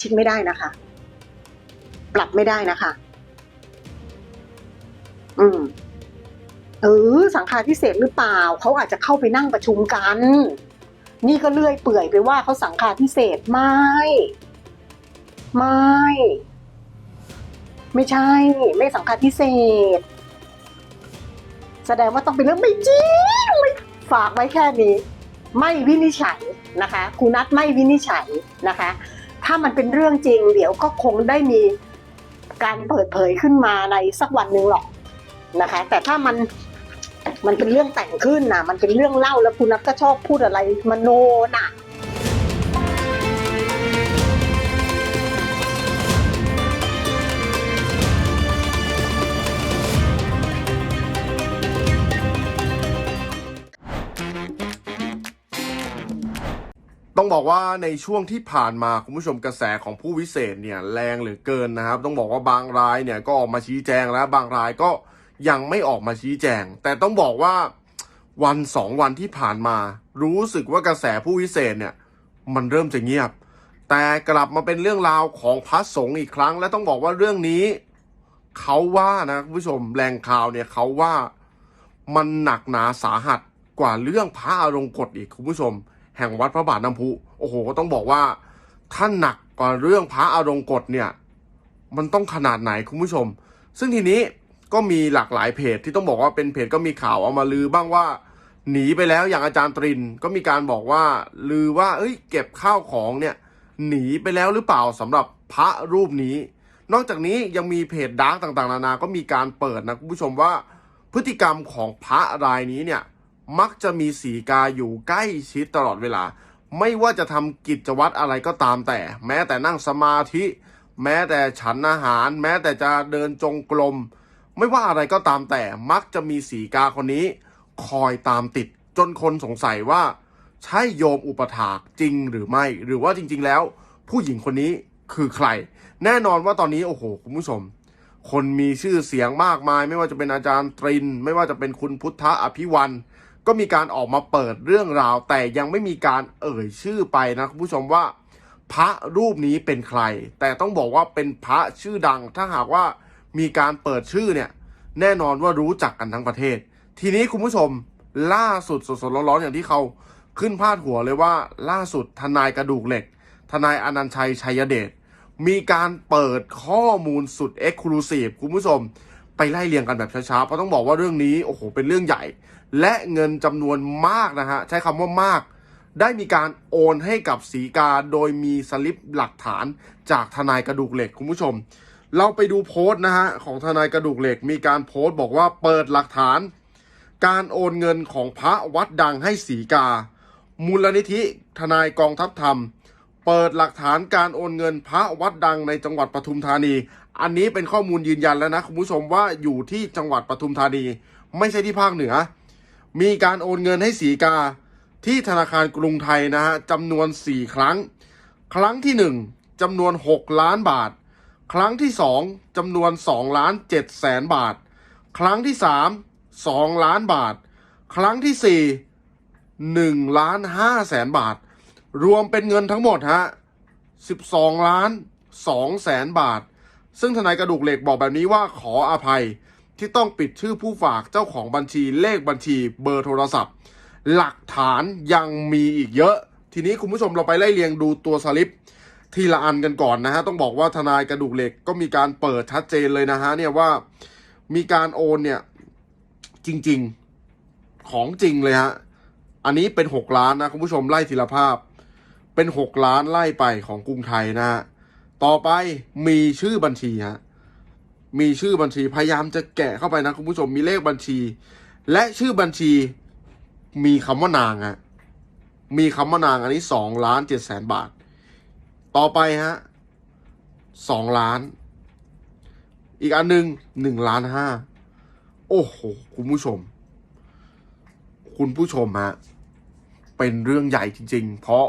ชิกไม่ได้นะคะ ปรับไม่ได้นะคะ อืมเออสังฆาทิเศษหรือเปล่า เขาอาจจะเข้าไปนั่งประชุมกัน นี่ก็เลื่อยเปื่อยไปว่าเขาสังฆาทิเศษไม่ ไม่ ไม่ใช่ ไม่สังฆาทิเศษ แสดงว่าต้องเป็นเรื่องไม่จริงไม่ฝากไว้แค่นี้ ไม่วินิจฉัยนะคะครูนัทไม่วินิจฉัยนะคะ ถ้ามันเป็นเรื่องจริง เดี๋ยวก็คงได้มีการเปิดเผยขึ้นมาในสักวันหนึ่งหรอกนะคะ แต่ถ้ามันมันเป็นเรื่องแต่งขึ้นนะมันเป็นเรื่องเล่าแล้วคุณนัทก็ชอบพูดอะไรมโนน่ะ ต้องบอกว่าในช่วงที่ผ่านมาคุณผู้ชมกระแสของผู้วิเศษเนี่ยแรงเหลือเกินนะครับ ต้องบอกว่าบางรายเนี่ยก็ออกมาชี้แจงแล้วบางรายก็ยังไม่ออกมาชี้แจง แต่ต้องบอกว่าวันสองวันที่ผ่านมา รู้สึกว่ากระแสผู้วิเศษเนี่ย มันเริ่มจะเงียบ แต่กลับมาเป็นเรื่องราวของพระสงฆ์อีกครั้ง และต้องบอกว่าเรื่องนี้เขาว่านะคุณผู้ชมแรงข่าวเนี่ยเขาว่ามันหนักหนาสาหัสกว่าเรื่องพระอรงกฎอีกคุณผู้ชม แห่งวัดพระบาทน้ำพุโอ้โหก็ต้องบอกว่าท่านหนักกว่าเรื่องพระอรงกฎเนี่ยมันต้องขนาดไหนคุณผู้ชม ซึ่งทีนี้ก็มีหลากหลายเพจที่ต้องบอกว่าเป็นเพจก็มีข่าวเอามาลือบ้างว่า หนีไปแล้วอย่างอาจารย์ตรินก็มีการบอกว่าลือว่าเอ้ยเก็บข้าวของเนี่ยหนีไปแล้วหรือเปล่าสำหรับพระรูปนี้ นอกจากนี้ยังมีเพจดาร์กต่างๆ นานา ก็มีการเปิดนะคุณผู้ชมว่า พฤติกรรมของพระรายนี้เนี่ย มักจะมีสีกาอยู่ใกล้ชิดตลอดเวลา ไม่ว่าจะทำกิจวัตรอะไรก็ตามแต่ แม้แต่นั่งสมาธิ แม้แต่ฉันอาหาร แม้แต่จะเดินจงกรมไม่ว่าอะไรก็ตามแต่มักจะมีสีกาคนนี้ คอยตามติดจนคนสงสัยว่า ใช่โยมอุปถากจริงหรือไม่ หรือว่าจริง ๆ แล้ว ผู้หญิงคนนี้คือใคร แน่นอนว่าตอนนี้โอ้โหคุณผู้ชมคนมีชื่อเสียงมากมาย ไม่ว่าจะเป็นอาจารย์ตริน ไม่ว่าจะเป็นคุณพุทธะอภิวัน ก็มีการออกมาเปิดเรื่องราว แต่ยังไม่มีการเอ่ยชื่อไปนะคุณผู้ชมว่า พระรูปนี้เป็นใคร แต่ต้องบอกว่าเป็นพระชื่อดัง ถ้าหากว่ามีการเปิดชื่อเนี่ย แน่นอนว่ารู้จักกันทั้งประเทศ ทีนี้คุณผู้ชมล่าสุดสดๆร้อนๆอย่างที่เขาขึ้นพาดหัวเลยว่า ล่าสุดทนายกระดูกเหล็ก ทนายอนันชัยชัยเดชมีการเปิดข้อมูลสุดเอ็กซ์คลูซีฟคุณผู้ชม ไปไล่เรียงกันแบบช้าๆ เพราะต้องบอกว่าเรื่องนี้โอ้โหเป็นเรื่องใหญ่ และเงินจำนวนมากนะฮะใช้คำว่ามาก ได้มีการโอนให้กับสีกาโดยมีสลิปหลักฐานจากทนายกระดูกเหล็กคุณผู้ชม เราไปดูโพสต์นะฮะของทนายกระดูกเหล็ก มีการโพสต์บอกว่าเปิดหลักฐาน การโอนเงินของพระวัดดังให้สีกา มูลนิธิทนายกองทัพธรรม เปิดหลักฐานการโอนเงินพระวัดดังในจังหวัดปทุมธานี อันนี้เป็นข้อมูลยืนยันแล้วนะคุณผู้ชมว่าอยู่ที่จังหวัดปทุมธานี ไม่ใช่ที่ภาคเหนือ มีการโอนเงินให้สีกาที่ธนาคารกรุงไทยนะฮะจำนวน 4 ครั้ง ครั้งที่ 1จำนวน 6 ล้านบาท ครั้งที่ 2จำนวน2ล้าน7แสนบาท ครั้งที่ 3 2 ล้านบาท ครั้งที่ 4 1ล้าน5แสนบาท รวมเป็นเงินทั้งหมดฮะ12 ล้าน2แสนบาท ซึ่งทนายกระดูกเหล็กบอกแบบนี้ว่าขออภัยที่ต้องปิดชื่อผู้ฝากเจ้าของบัญชีเลขบัญชีเบอร์โทรศัพท์ หลักฐานยังมีอีกเยอะ ทีนี้คุณผู้ชมเราไปไล่เรียงดูตัวสลิป ทีละอันกันก่อนนะฮะ ต้องบอกว่าทนายกระดูกเหล็กก็มีการเปิดชัดเจนเลยนะฮะเนี่ยว่ามีการโอนเนี่ยจริงๆของจริงเลยฮะ อันนี้เป็น 6 ล้านนะคุณผู้ชมไล่ทีละภาพ เป็น 6 ล้านไล่ไปของกรุงไทยนะฮะต่อไปมีชื่อบัญชีฮะมีชื่อบัญชีพยายามจะแกะเข้าไปนะคุณผู้ชมมีเลขบัญชี และชื่อบัญชีมีคำว่านางฮะมีคำว่านางอันนี้สองล้านเจ็ดแสนบาท ต่อไปฮะสองล้าน อีกอันหนึ่งหนึ่งล้านห้าโอ้โห คุณผู้ชม คุณผู้ชมฮะเป็นเรื่องใหญ่จริง ๆ เพราะ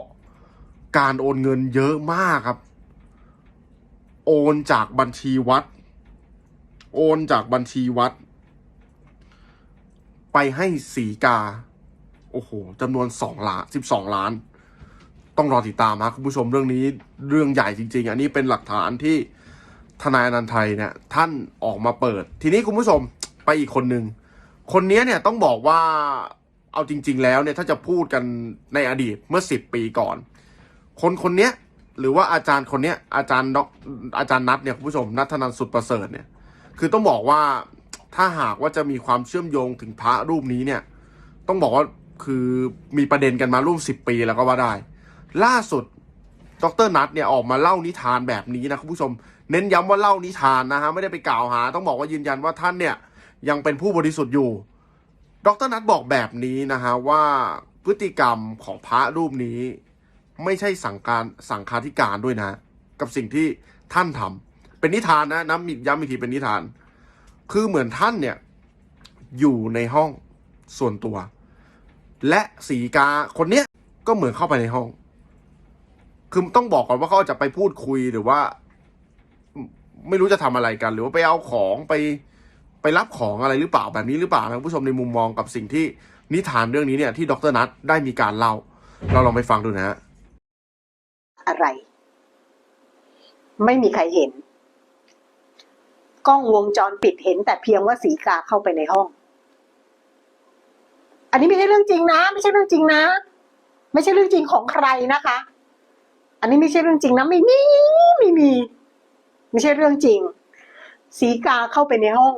การโอนเงินเยอะมากครับ โอนจากบัญชีวัด โอนจากบัญชีวัด ไปให้สีกา โอ้โหจำนวนสองล้านสิบสองล้าน ต้องรอติดตามครับคุณผู้ชมเรื่องนี้เรื่องใหญ่จริง ๆ อันนี้เป็นหลักฐานที่ทนายอนันต์ไทยเนี่ยท่านออกมาเปิด ทีนี้คุณผู้ชมไปอีกคนหนึ่งคนนี้เนี่ยต้องบอกว่าเอาจริง ๆ แล้วเนี่ยถ้าจะพูดกันในอดีตเมื่อสิบปีก่อน คนคนเนี้ยหรือว่าอาจารย์คนเนี้ยอาจารย์ดอกอาจารย์นัทเนี่ยคุณผู้ชมนัทนันสุดประเสริฐเนี่ย คือต้องบอกว่าถ้าหากว่าจะมีความเชื่อมโยงถึงพระรูปนี้เนี่ย ต้องบอกว่าคือมีประเด็นกันมาร่วมสิบปีแล้วก็ว่าได้ ล่าสุดดรนัทเนี่ยออกมาเล่านิทานแบบนี้นะคุณผู้ชม เน้นย้ำว่าเล่านิทานนะฮะไม่ได้ไปกล่าวหา ต้องบอกว่ายืนยันว่าท่านเนี่ยยังเป็นผู้บริสุทธิ์อยู่ดรนัทบอกแบบนี้นะฮะว่าพฤติกรรมของพระรูปนี้ ไม่ใช่สั่งการสั่งคาธิการด้วยนะ กับสิ่งที่ท่านทำเป็นนิทานนะน้ำย้ำอีกทีเป็นนิทาน คือเหมือนท่านเนี่ยอยู่ในห้องส่วนตัว และสีกาคนเนี้ยก็เหมือนเข้าไปในห้อง คือต้องบอกก่อนว่าเขาจะไปพูดคุยหรือว่า ไม่รู้จะทำอะไรกัน หรือว่าไปเอาของไปไปรับของอะไรหรือเปล่าแบบนี้หรือเปล่านะผู้ชมในมุมมองกับสิ่งที่นิทานเรื่องนี้เนี่ยที่ดรนัทได้มีการเล่า เราลองไปฟังดูนะฮะ อะไร ไม่มีใครเห็น กล้องวงจรปิดเห็น แต่เพียงว่าสีกาเข้าไปในห้อง อันนี้ไม่ใช่เรื่องจริงนะ ไม่ใช่เรื่องจริงนะ ไม่ใช่เรื่องจริงของใครนะคะ อันนี้ไม่ใช่เรื่องจริงนะไม่มีไม่มี ไม่ใช่เรื่องจริง สีกาเข้าไปในห้อง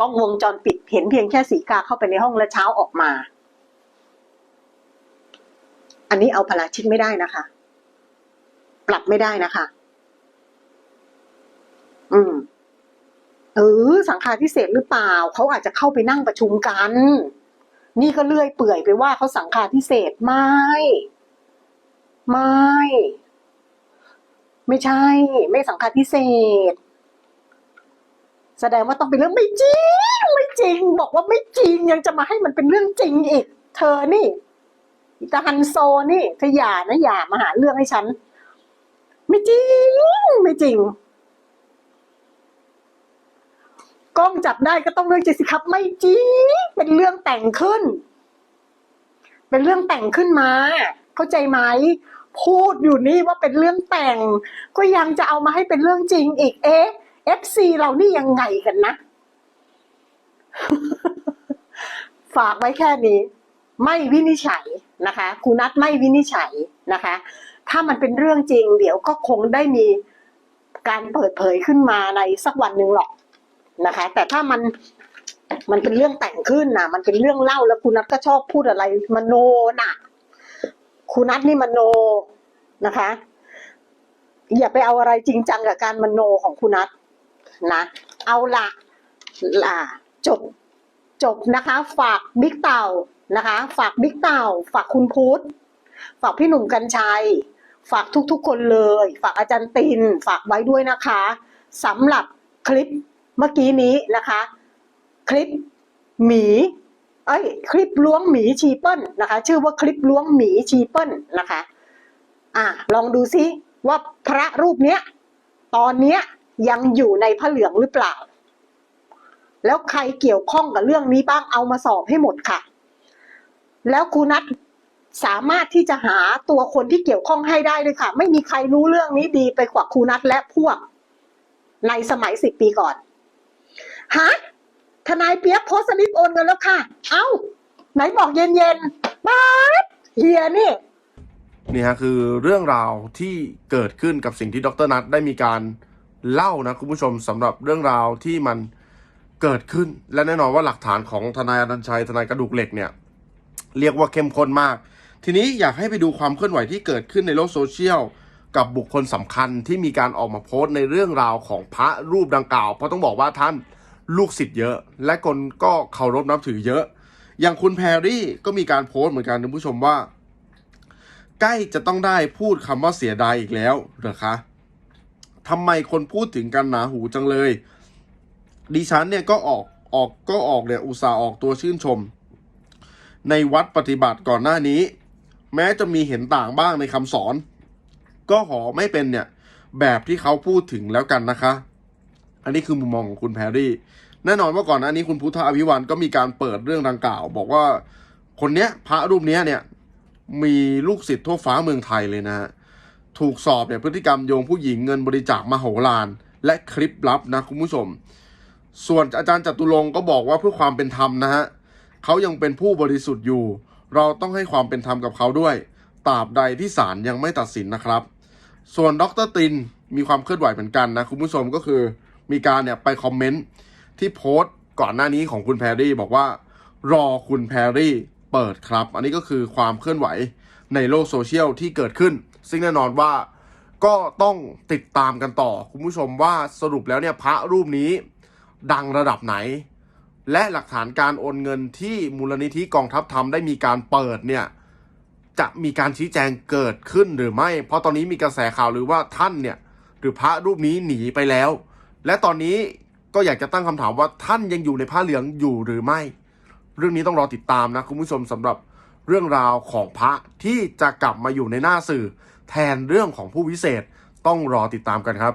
กล้องวงจรปิดเห็นเพียงแค่สีกาเข้าไปในห้องและเช้าออกมา อันนี้เอาพลาชิกไม่ได้นะคะ ปรับไม่ได้นะคะ อืมเออสังฆาทิเศษหรือเปล่า เขาอาจจะเข้าไปนั่งประชุมกัน นี่ก็เลื่อยเปื่อยไปว่าเขาสังฆาทิเศษไม่ ไม่ ไม่ใช่ ไม่สังฆาทิเศษ แสดงว่าต้องเป็นเรื่องไม่จริง ไม่จริง บอกว่าไม่จริงยังจะมาให้มันเป็นเรื่องจริงอีก เธอนี่ตาฮันโซนี่เธออย่านะอย่ามาหาเรื่องให้ฉัน ไม่จริง ไม่จริง กล้องจับได้ก็ต้องเรื่องจริงสิครับ ไม่จริง เป็นเรื่องแต่งขึ้น เป็นเรื่องแต่งขึ้นมา เข้าใจไหมพูดอยู่นี่ว่าเป็นเรื่องแต่ง ก็ยังจะเอามาให้เป็นเรื่องจริงอีกเอ๊ะ FC เรานี่ยังไงกันนะ ฝากไว้แค่นี้ ไม่วินิจฉัยนะคะครูนัทไม่วินิจฉัยนะคะ ถ้ามันเป็นเรื่องจริง เดี๋ยวก็คงได้มีการเปิดเผยขึ้นมาในสักวันหนึ่งหรอกนะคะ แต่ถ้ามันมันเป็นเรื่องแต่งขึ้นนะมันเป็นเรื่องเล่าแล้วครูนัทก็ชอบพูดอะไรมโนน่ะครูนัทนี่มโนนะคะ อย่าไปเอาอะไรจริงจังกับการมโนของครูนัทนะเอาละล่ะจบจบนะคะ ฝากบิ๊กเต่านะคะ ฝากบิ๊กเต่า ฝากคุณพุทธฝากพี่หนุ่มกัญชัย ฝากทุกๆคนเลย ฝากอาจารย์ตินฝากไว้ด้วยนะคะสำหรับคลิปเมื่อกี้นี้นะคะ คลิปหมีเอ้ยคลิปล้วงหมีชีเปิลนะคะ ชื่อว่าคลิปล้วงหมีชีเปิลนะคะอะลองดูซิว่าพระรูปเนี้ยตอนเนี้ยยังอยู่ในพระเหลืองหรือเปล่า แล้วใครเกี่ยวข้องกับเรื่องนี้บ้างเอามาสอบให้หมดค่ะ แล้วครูนัท สามารถที่จะหาตัวคนที่เกี่ยวข้องให้ได้เลยค่ะ ไม่มีใครรู้เรื่องนี้ดีไปกว่าครูนัทและพวก ในสมัยสิบปีก่อนฮะทนายเปียกโพสต์สลิปโอนเงินแล้วค่ะ เอ้า ไหนบอกเย็นๆป๊าเฮียนี่นี่ฮะคือเรื่องราวที่เกิดขึ้นกับสิ่งที่ดรนัทได้มีการเล่านะคุณผู้ชมสำหรับเรื่องราวที่มันเกิดขึ้นและแน่นอนว่าหลักฐานของทนายอนันชัยทนายกระดูกเหล็กเนี่ย เรียกว่าเข้มข้นมาก ทีนี้อยากให้ไปดูความเคลื่อนไหวที่เกิดขึ้นในโลกโซเชียลกับบุคคลสำคัญที่มีการออกมาโพสต์ในเรื่องราวของพระรูปดังกล่าว เพราะต้องบอกว่าท่านลูกศิษย์เยอะ และคนก็เคารพนับถือเยอะ อย่างคุณแพรรี่ก็มีการโพสต์เหมือนกันคุณผู้ชมว่า ใกล้จะต้องได้พูดคำว่าเสียดายอีกแล้วเหรอคะทำไมคนพูดถึงกันหนาหูจังเลย ดิฉันเนี่ยก็ออกออกก็ออกเนี่ยอุตส่าห์ออกตัวชื่นชม ในวัดปฏิบัติก่อนหน้านี้ แม้จะมีเห็นต่างบ้างในคำสอน ก็ขอไม่เป็นเนี่ย แบบที่เขาพูดถึงแล้วกันนะคะ อันนี้คือมุมมองของคุณแพรรี่ แน่นอนว่าก่อนหน้านี้คุณพุทธอภิวันก็มีการเปิดเรื่องดังกล่าว บอกว่าคนเนี้ยพระรูปเนี้ยเนี่ยมีลูกศิษย์ทั่วฟ้าเมืองไทยเลยนะฮะถูกสอบเนี่ยพฤติกรรมโยงผู้หญิงเงินบริจาคมาโหฬารและคลิปลับนะคุณผู้ชม ส่วนอาจารย์จตุรงก็บอกว่าเพื่อความเป็นธรรมนะฮะเขายังเป็นผู้บริสุทธิ์อยู่ เราต้องให้ความเป็นธรรมกับเขาด้วยตราบใดที่ศาลยังไม่ตัดสินนะครับ ส่วนดรตินมีความเคลื่อนไหวเหมือนกันนะคุณผู้ชมก็คือมีการเนี่ยไปคอมเมนต์ที่โพสต์ก่อนหน้านี้ของคุณแพรรี่บอกว่า รอคุณแพรรี่เปิดครับ อันนี้ก็คือความเคลื่อนไหวในโลกโซเชียลที่เกิดขึ้น ซึ่งแน่นอนว่าก็ต้องติดตามกันต่อ คุณผู้ชมว่าสรุปแล้วเนี่ยพระรูปนี้ดังระดับไหน และหลักฐานการโอนเงินที่มูลนิธิกองทัพธรรมได้มีการเปิดเนี่ยจะมีการชี้แจงเกิดขึ้นหรือไม่ เพราะตอนนี้มีกระแสข่าวหรือว่าท่านเนี่ยหรือพระรูปนี้หนีไปแล้ว และตอนนี้ก็อยากจะตั้งคำถามว่าท่านยังอยู่ในผ้าเหลืองอยู่หรือไม่ เรื่องนี้ต้องรอติดตามนะคุณผู้ชมสำหรับเรื่องราวของพระที่จะกลับมาอยู่ในหน้าสื่อ แทนเรื่องของผู้วิเศษต้องรอติดตามกันครับ